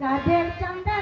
কাজের চন্দ্র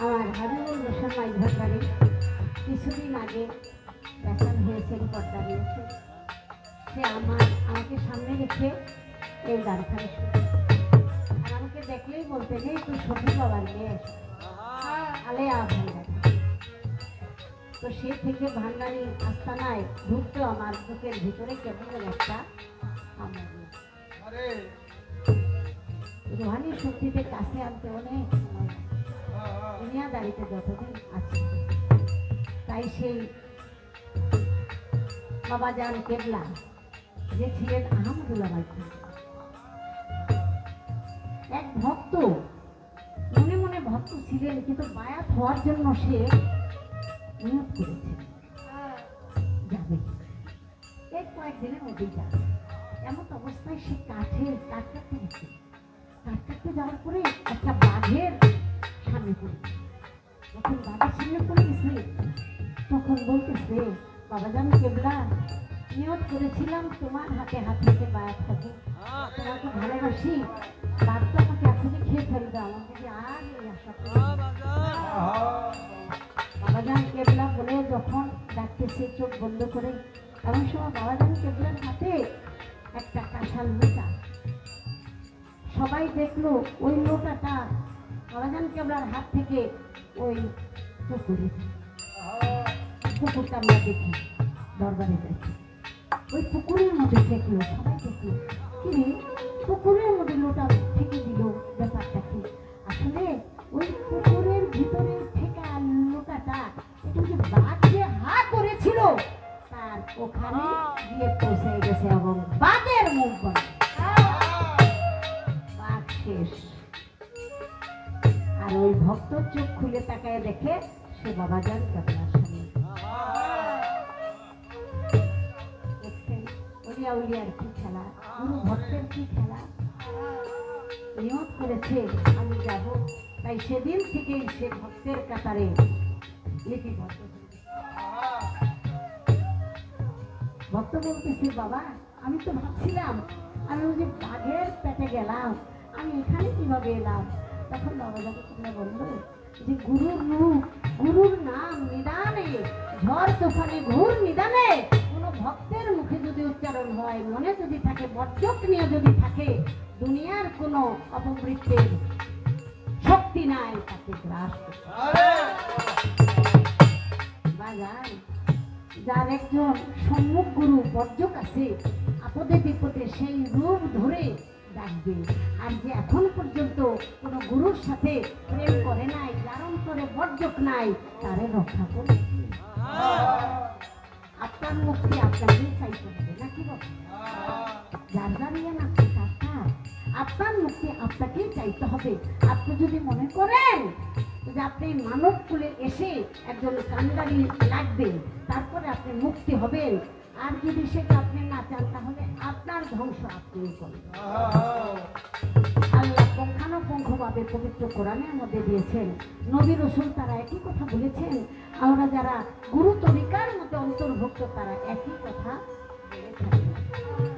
আমার হাবিবুল মাই ভান্ডারে কিছুদিন আগে ব্যাসান হয়েছে পর্দা দিয়েছে সে আমার, আমাকে সামনে রেখে এই গানখানে আর আমাকে দেখলেই বলতে নেই, তুই সখী বাবার মেয়ে আলে ভান্ডারে তো সে থেকে ভান্ডারি আস্তানায় ঢুকতো আমার বুকের ভিতরে কেমন একটা আমার রোহানি শক্তিতে কাছে আনতে অনেক সময়। দুনিয়াদারিতে যতদিন আছে। তাই সেই বাবা যান কেবলা যে ছিলেন আহমদুল্লাহ এক ভক্ত, মনে মনে ভক্ত ছিলেন, কিন্তু বায়াত হওয়ার জন্য সে নিয়োগ করেছে। যাবে। এই কয়েকদিনের মধ্যেই যাবে। এমন অবস্থায় সে কাঠে কাঠ কাটতে গেছে কাটতে যাওয়ার পরে একটা বাঘের সামনে পড়ে যখন বাবার সামনে পড়ে গেছে তখন বলতেছে, বাবা, জান কেবলা, নিয়ত করেছিলাম তোমার হাতে হাত থেকে থাকে তোমাকে ভালোবাসি তো আমাকে এখনই খেয়ে ফেলবে আমার আর এই আশা করি না। বাবাজান কেবলা, বলে যখন ডাকতেছে, চোখ বন্ধ করে, এমন সময় বাবাজান কেবলার হাতে একটা কাঁঠাল লোটা সবাই দেখল, ওই লোটাটা বাবাজান কেবলার হাত থেকে ওই পুকুরে, পুকুরটা আমরা দেখি, দরবারে দেখি। ওই পুকুরের মধ্যে দেখল, সবাই দেখল। কি পুকুরের মধ্যে লোটা থেকে দিল, ব্যাপারটা কি? আসলে ওই পুকুরের ভিতরে থেকে লোটাটা একটু যে হা করেছিল তার ওখানে গিয়ে পৌঁছে গেছে এবং বাঘের মুখ শেষ। আর ওই ভক্ত চোখ খুলে তাকায় দেখে সে বাবা যান উলিয়া উলিয়ার কি খেলা? ভক্তের খেলা? করেছে, আমি যাব। তাই সেদিন থেকেই সে ভক্তের। ভক্ত বাবা, আমি তো ভাবছিলাম, আমি ওই যে বাঘের পেটে গেলাম। আমি এখানে কীভাবে এলাম? তখন বাবা যাকে তোমরা বলল যে গুরুর রূপ গুরুর নাম নিদানে ঝড় তুফানে ঘুর নিদানে কোনো ভক্তের মুখে যদি উচ্চারণ হয় মনে যদি থাকে বর্জক নিয়ে যদি থাকে দুনিয়ার কোনো অপবৃত্তের শক্তি নাই তাকে গ্রাস যার একজন সম্মুখ গুরু বর্জক আছে আপদে বিপদে সেই রূপ ধরে ডাকবে আর যে এখন পর্যন্ত কোনো গুরুর সাথে প্রেম করে নাই লালন করে বর্জক নাই, তারে রক্ষা করে আপনার মুক্তি আপনাকেই চাইতে হবে, নাকি যার দাঁড়িয়ে না। আপনার মুক্তি আপনাকেই চাইতে হবে। আপনি যদি মনে করেন যে আপনি মানব কুলে এসে একজন কান্ডারি লাগবেন, তারপরে আপনি মুক্তি হবেন। আর যদি সেটা আপনি না চান, তাহলে আপনার ধ্বংস আপনি করবেন। আল্লাহ পুঙ্খানুপুঙ্খভাবে পবিত্র কোরআনের মধ্যে দিয়েছেন? নবী রসুল তারা একই কথা বলেছেন? আমরা যারা গুরু তরিকার মধ্যে অন্তর্ভুক্ত, তারা একই কথা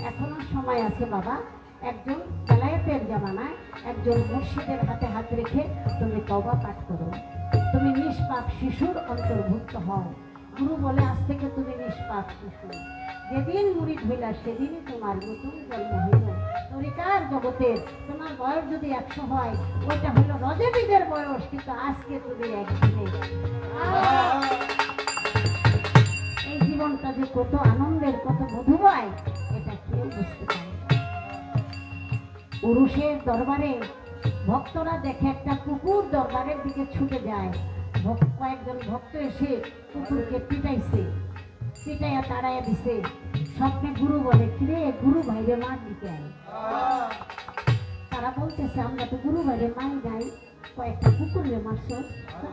এখনও সময় আছে বাবা, একজন বেলায়েতের জামানায় একজন মুর্শিদের হাতে হাত রেখে তুমি তবা পাঠ করো। তুমি নিষ্পাপ শিশুর অন্তর্ভুক্ত হও। গুরু বলে, আজ থেকে তুমি নিষ্পাপ শিশু। যেদিন মুড়ি ধইলা, সেদিনই তোমার নতুন জন্ম হইল। তরিকার জগতের তোমার বয়স যদি একশো হয়, ওইটা হলো রজবীদের বয়স, কিন্তু আজকে তুমি একদিনে এই জীবনটা যে কত আনন্দের, কত মধুময়, এটা কেউ বুঝতে পারে পুরুষের দরবারে ভক্তরা দেখে একটা কুকুর দরবারের দিকে ছুটে যায়। ভক- কয়েকজন ভক্ত এসে কুকুরকে পিটাইছে, পিটাইয়া তাড়াইয়া দিছে। স্বপ্নে গুরু বলে, কিরে গুরু ভাইরে মার দিতে আয়। তারা বলতেছে, আমরা তো গুরু ভাইরে মাই নাই, কয়েকটা কুকুরে মারছ।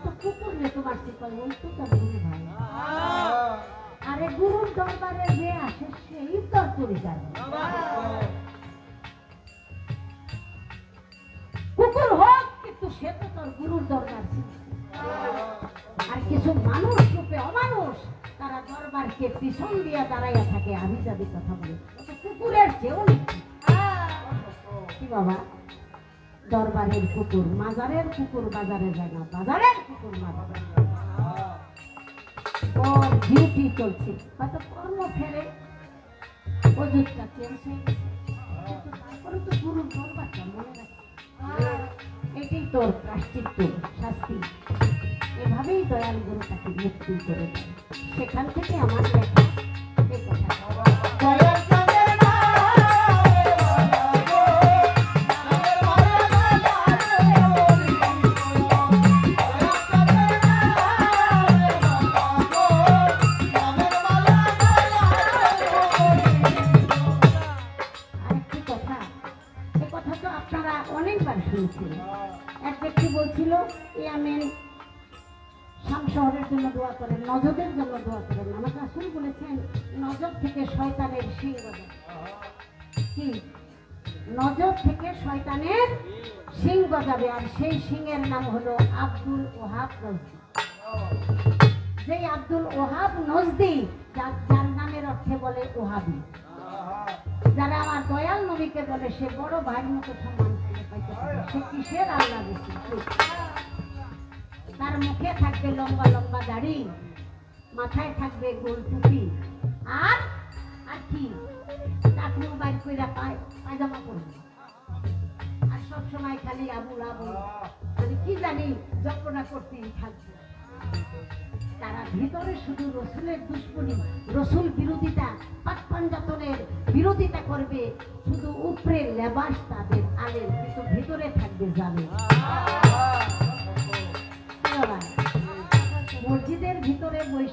তো কুকুরে তো মারছি, কয় তো গুরু ভাই। আরে গুরুর দরবারে যে আসে, সেই তোর পরিচয় কুকুর হোক, কিন্তু সে তো তোর গুরুর দরকার ছিল। আর কিছু মানুষ রূপে অমানুষ, তারা দরবারকে পিছন দিয়ে দাঁড়াইয়া থাকে আমি যাদের কথা বলি কুকুরের চেয়েও কি বাবা দরবারের কুকুর মাজারের কুকুর বাজারে যায় বাজারের কুকুর মাজারে। ওর ডিউটি চলছে হয়তো কর্ম ফেরে ওজুরটা চেঞ্জ। তারপরে তো গুরুর দরবারটা মনে রাখে এটাই তোর প্রাশ্চিত্য, শাস্তি। এভাবেই দয়াল গুরু তাকে মুক্তি করে দেয়। সেখান থেকে আমার দেখা নজর থেকে শয়তানের সিংহ কি? নজর থেকে শয়তানের সিং গজাবে আর সেই সিংয়ের নাম হলো আব্দুল ওহাব নজদি। যেই আব্দুল ওহাব নজদি, যার যার নামের অর্থে বলে ওহাবি। যারা আমার দয়াল নবীকে বলে সে বড় ভাইয়ের মতো সম্মান। সে কিসের আল্লাহ তার মুখে থাকবে লম্বা লম্বা দাড়ি মাথায় থাকবে গোল টুপি। আর আর কি? বাইর কইরা পায় পায়জামা করবে আর খালি আবুল আবুল। মানে কি জানি থাকবে। তারা ভিতরে শুধু রসুলের দুশ্মনী। রসুল বিরোধিতা পাটপাঞ্জাতনের বিরোধিতা করবে। শুধু উপরে লেবাস তাদের আলের, কিন্তু ভিতরে থাকবে জানে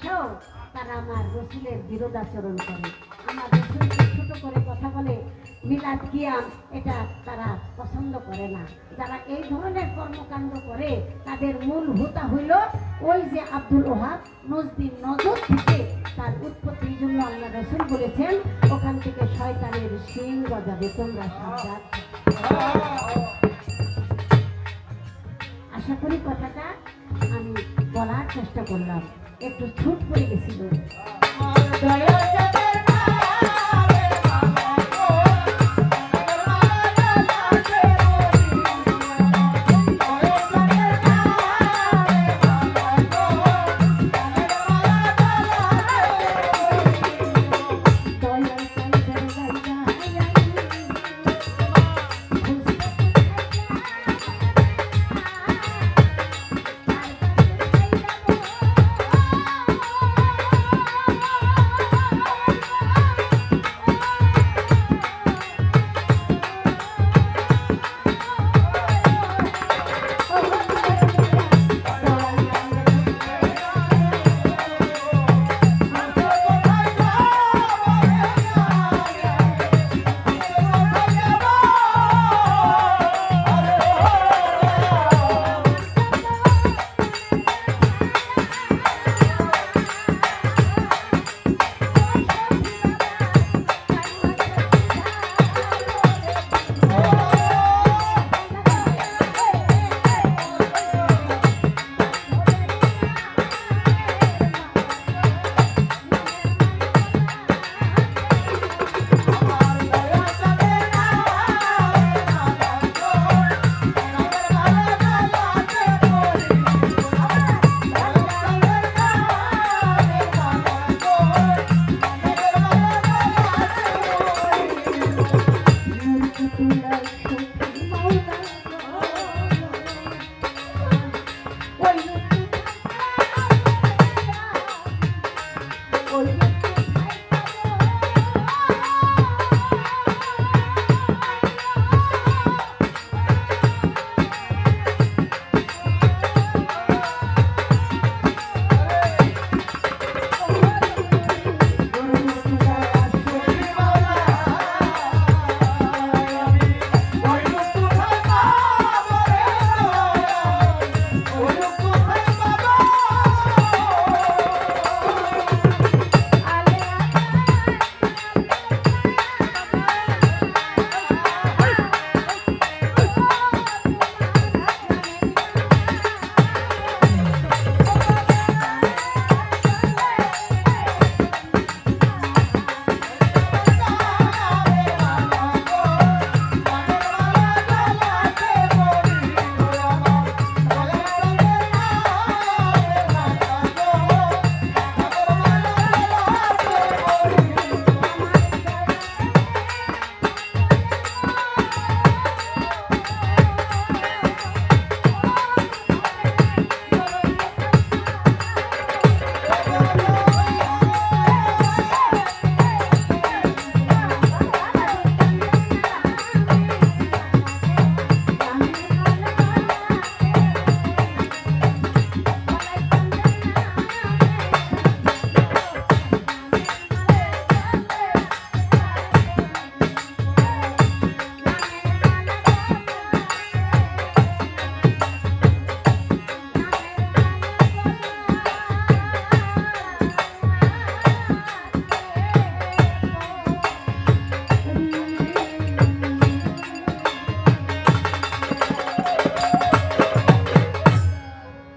ভিতরে তারা আমার রসুলের বিরোধাচরণ করে। আমার রসুলকে ছোট করে কথা বলে, মিলাদ কিয়াম, এটা তারা পছন্দ করে না। যারা এই ধরনের কর্মকাণ্ড করে, তাদের মূল হোতা হইল ওই যে আব্দুল ওহাব, নজদিন নজর থেকে তার উৎপত্তির জন্য আল্লাহ রসুল বলেছেন, ওখান থেকে শয়তানের সিং গজাবে, তোমরা সাবধান আশা করি কথাটা আমি বলার চেষ্টা করলাম। একটু ছুট পড়ে গেছিল।